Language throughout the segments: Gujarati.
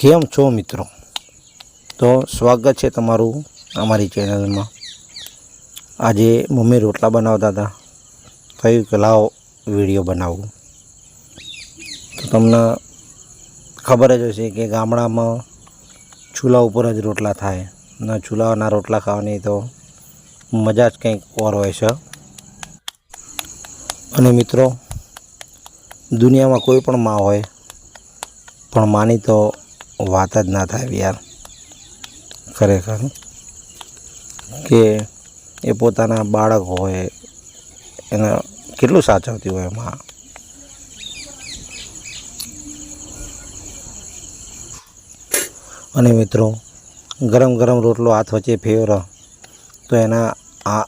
કેમ છો મિત્રો? તો સ્વાગત છે તમારું અમારી ચેનલમાં. આજે મમ્મી રોટલા બનાવતા હતા. થયું કે લાવો વીડિયો બનાવું. તો તમને ખબર જ હશે કે ગામડામાં ચૂલા ઉપર જ રોટલા થાય. ના ચૂલાના રોટલા ખાવાની તો મજા જ કંઈક ઓર હોય છે. અને મિત્રો, દુનિયામાં કોઈ પણ માં હોય, પણ માની તો વાત જ ના થાય યાર. ખરેખર. કે એ પોતાના બાળક હોય, એને કેટલું સાચવતી હોયમાં અને મિત્રો, ગરમ ગરમ રોટલો હાથ વચ્ચે ફેવરો, તો એના આ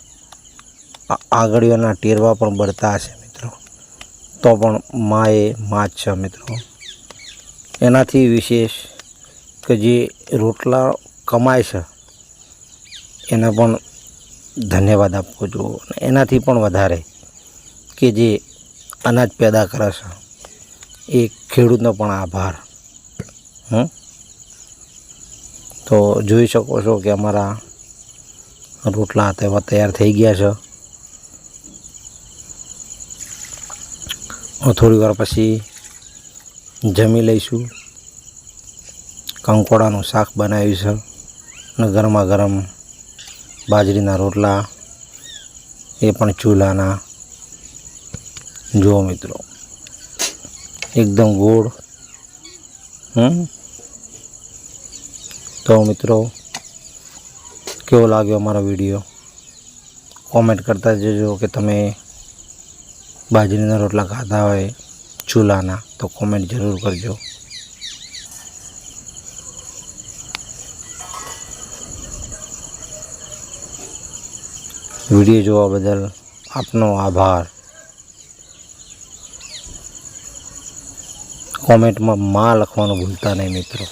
આગળીઓના ટેરવા પણ બળતા હશે મિત્રો. તો પણ મા એ માં છે મિત્રો. એનાથી વિશેષ કે જે રોટલા કમાય છે, એને પણ ધન્યવાદ આપવો જોઈએ. એનાથી પણ વધારે કે જે અનાજ પેદા કરે છે, એ ખેડૂતનો પણ આભાર. હં તો જોઈ શકો છો કે અમારા રોટલા તેવા તૈયાર થઈ ગયા છે. થોડી વાર પછી જમી લઈશું. કંકોડાનું શાક બનાવ્યું છે. અને ગરમા ગરમ બાજરીના રોટલા, એ પણ ચૂલાના. જુઓ મિત્રો, એકદમ ગોળ. તો મિત્રો, કેવો લાગ્યો અમારો વીડિયો? કોમેન્ટ કરતા જજો કે તમે બાજરીના રોટલા ખાધા હોય, ચૂલાના, તો કોમેન્ટ જરૂર કરજો. વીડિયો જોવા બદલ આપનો આભાર. કોમેન્ટમાં માં લખવાનું ભૂલતા નહીં મિત્રો.